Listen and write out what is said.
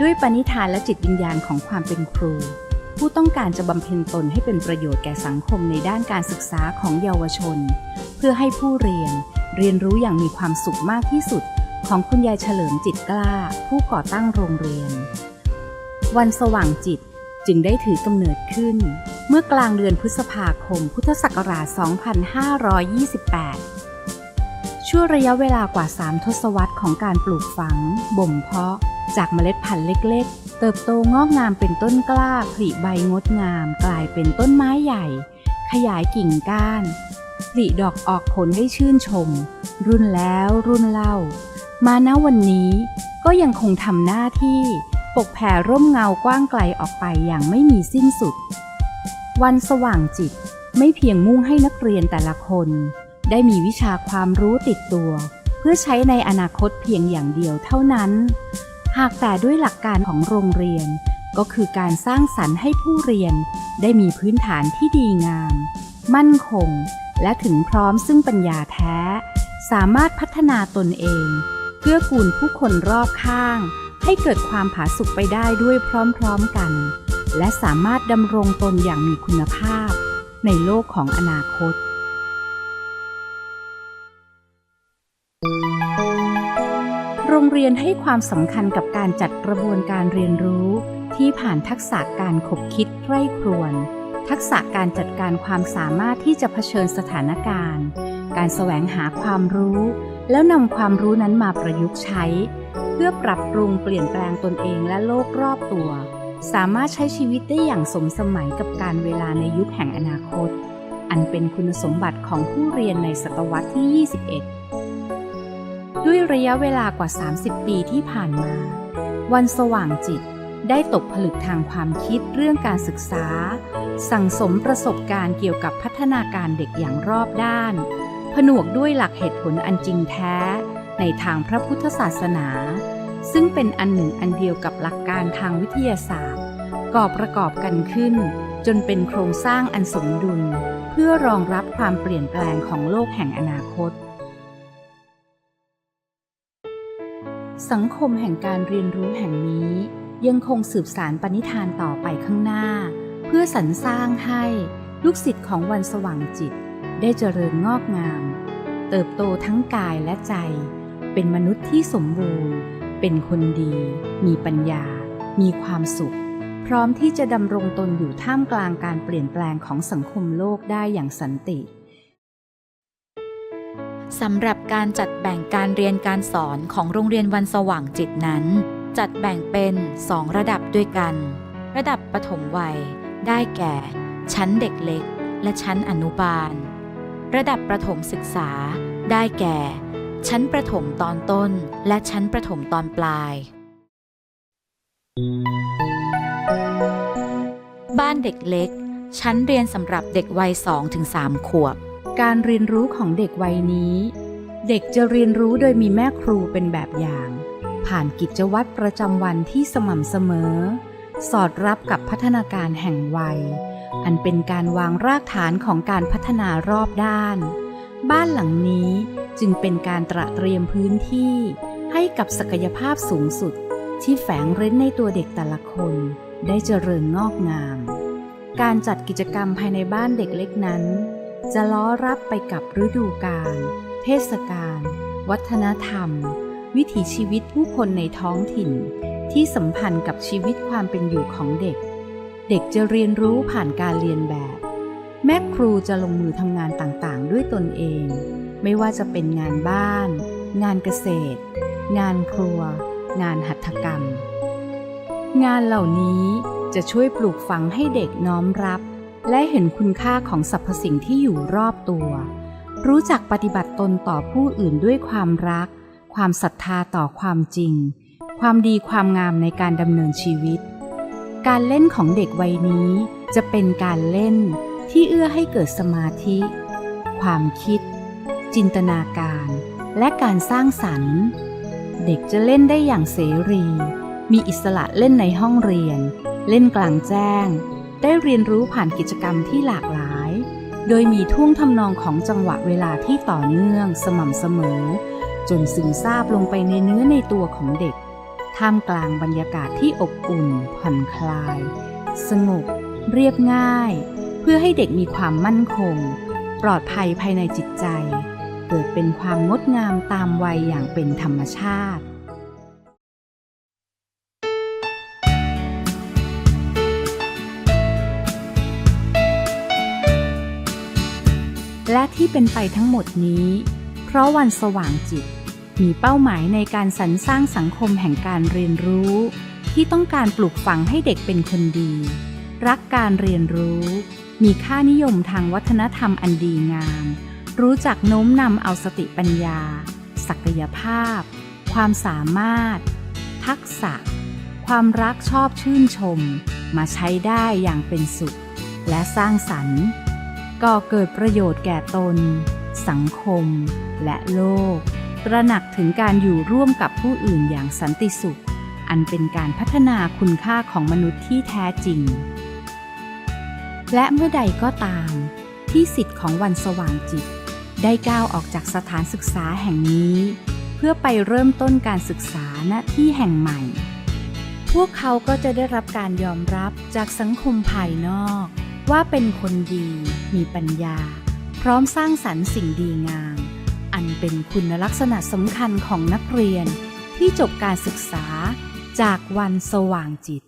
ด้วยปณิธานและจิตวิญญาณของความเป็นครู ผู้ต้องการจะบำเพ็ญตนให้เป็นประโยชน์แก่สังคมในด้านการศึกษาของเยาวชน เพื่อให้ผู้เรียน เรียนรู้อย่างมีความสุขมากที่สุด ของคุณยายเฉลิมจิตกล้า ผู้ก่อตั้งโรงเรียน วันสว่างจิตจึงได้ถือกำเนิดขึ้น เมื่อกลางเดือนพฤษภาคม พุทธศักราช 2528 ช่วงระยะเวลากว่า 3 ทศวรรษของการปลูกฝัง บ่มเพาะ จากเมล็ดพันธุ์เล็กๆ เติบโตงอกงามเป็นต้นกล้าผลิใบงดงาม กลายเป็นต้นไม้ใหญ่ ขยายกิ่งก้านผลิดอกออกผลให้ชื่นชม รุ่นแล้วรุ่นเล่า มาณวันนี้ก็ยังคงทำหน้าที่ปกแผ่ร่มเงากว้างไกลออกไปอย่างไม่มีสิ้นสุด วันสว่างจิตไม่เพียงมุ่งให้นักเรียนแต่ละคน ได้มีวิชาความรู้ติดตัว เพื่อใช้ในอนาคตเพียงอย่างเดียวเท่านั้น หากแต่ด้วยหลักการของโรงเรียน ก็คือการสร้างสรรค์ให้ผู้เรียน ได้มีพื้นฐานที่ดีงาม มั่นคง และถึงพร้อมซึ่งปัญญาแท้ สามารถพัฒนาตนเอง เพื่อกูลผู้คนรอบข้าง ให้เกิดความผาสุกไปได้ด้วยพร้อมๆกัน และสามารถดำรงตนอย่างมีคุณภาพ ในโลกของอนาคต รงเรียนให้ความสำคัญกับการจัดกระบวนการเรียนรู้ที่ผ่านทักษะการขบคิดใคร่ครวญทักษะการจัดการความสามารถที่จะเผชิญสถานการณ์ การแสวงหาความรู้ แล้วนำความรู้นั้นมาประยุกต์ใช้ เพื่อปรับปรุงเปลี่ยนแปลงตนเองและโลกรอบตัว สามารถใช้ชีวิตได้อย่างสมสมัยกับการเวลาในยุคแห่งอนาคต อันเป็นคุณสมบัติของผู้เรียนในศตวรรษที่ 21 ด้วยระยะเวลากว่า 30 ปีที่ผ่านมา วันสว่างจิตได้ตกผลึกทางความคิดเรื่องการศึกษา สั่งสมประสบการณ์เกี่ยวกับพัฒนาการเด็กอย่างรอบด้าน ผนวกด้วยหลักเหตุผลอันจริงแท้ ในทางพระพุทธศาสนา ซึ่งเป็นอันหนึ่งอันเดียวกับหลักการทางวิทยาศาสตร์ ก่อประกอบกันขึ้น จนเป็นโครงสร้างอันสมดุล เพื่อรองรับความเปลี่ยนแปลงของโลกแห่งอนาคต สังคมแห่งการเรียนรู้แห่งนี้ ยังคงสืบสารปณิธานต่อไปข้างหน้า เพื่อสรรสร้างให้ลูกศิษย์ของวันสว่างจิต ได้เจริญงอกงาม เติบโตทั้งกายและใจ เป็นมนุษย์ที่สมบูรณ์ เป็นคนดี มีปัญญา มีความสุข พร้อมที่จะดำรงตนอยู่ท่ามกลางการเปลี่ยนแปลงของสังคมโลกได้อย่างสันติ สำหรับการจัดแบ่งการเรียนการสอนของโรงเรียนวันสว่างจิตนั้น จัดแบ่งเป็น 2 ระดับด้วยกัน ระดับปฐมวัย ได้แก่ ชั้นเด็กเล็ก และชั้นอนุบาล ระดับประถมศึกษา ได้แก่ ชั้นประถมตอนต้น และชั้นประถมตอนปลาย บ้านเด็กเล็ก ชั้นเรียนสำหรับเด็กวัย2-3ขวบ การเรียนรู้ของเด็กวัยนี้ เด็กจะเรียนรู้โดยมีแม่ครูเป็นแบบอย่าง ผ่านกิจวัตรประจำวันที่สม่ำเสมอ สอดรับกับพัฒนาการแห่งวัย อันเป็นการวางรากฐานของการพัฒนารอบด้าน บ้านหลังนี้จึงเป็นการตระเตรียมพื้นที่ ให้กับศักยภาพสูงสุด ที่แฝงเร้นในตัวเด็กแต่ละคน ได้เจริญงอกงาม การจัดกิจกรรมภายในบ้านเด็กเล็กนั้น จะล้อรับไปกับฤดูกาล เทศกาล วัฒนธรรม วิถีชีวิตผู้คนในท้องถิ่น ที่สัมพันธ์กับชีวิตความเป็นอยู่ของเด็ก เด็กจะเรียนรู้ผ่านการเรียนแบบ แม่ครูจะลงมือทำงานต่างๆ ด้วยตนเอง ไม่ว่าจะเป็นงานบ้าน งานเกษตร งานครัว งานหัตถกรรม งานเหล่านี้จะช่วยปลูกฝังให้เด็กน้อมรับ และเห็นคุณค่าของสรรพสิ่งที่อยู่รอบตัว รู้จักปฏิบัติตนต่อผู้อื่นด้วยความรัก ความศรัทธาต่อความจริง ความดีความงามในการดำเนินชีวิต การเล่นของเด็กวัยนี้จะเป็นการเล่นที่เอื้อให้เกิดสมาธิ ความคิด จินตนาการ และการสร้างสรรค์ เด็กจะเล่นได้อย่างเสรี มีอิสระเล่นในห้องเรียน เล่นกลางแจ้ง ได้เรียนรู้ผ่านกิจกรรมที่หลากหลาย โดยมีท่วงทำนองของจังหวะเวลาที่ต่อเนื่องสม่ำเสมอ จนซึมซาบลงไปในเนื้อในตัวของเด็กทท่ามกลางบรรยากาศที่อบอุ่น ผ่อนคลาย สงบ เรียบง่าย เพื่อให้เด็กมีความมั่นคง ปลอดภัยภายในจิตใจ เกิดเป็นความงดงามตามวัยอย่างเป็นธรรมชาติ และที่เป็นไปทั้งหมดนี้ เพราะวันสว่างจิต มีเป้าหมายในการสรรสร้างสังคมแห่งการเรียนรู้ ที่ต้องการปลูกฝังให้เด็กเป็นคนดี รักการเรียนรู้ มีค่านิยมทางวัฒนธรรมอันดีงาม รู้จักโน้มนำเอาสติปัญญา ศักยภาพ ความสามารถ ทักษะ ความรักชอบชื่นชม มาใช้ได้อย่างเป็นสุข และสร้างสรรค์ ก่อเกิดประโยชน์แก่ตน สังคม และโลก ตระหนักถึงการอยู่ร่วมกับผู้อื่นอย่างสันติสุข อันเป็นการพัฒนาคุณค่าของมนุษย์ที่แท้จริง และเมื่อใดก็ตาม ที่สิทธิ์ของวันสว่างจิต ได้ก้าวออกจากสถานศึกษาแห่งนี้ เพื่อไปเริ่มต้นการศึกษาณที่แห่งใหม่ พวกเขาก็จะได้รับการยอมรับจากสังคมภายนอก ว่าเป็นคนดีมีปัญญา พร้อมสร้างสรรค์สิ่งดีงาม อันเป็นคุณลักษณะสำคัญของนักเรียนที่จบการศึกษาจากวันสว่างจิต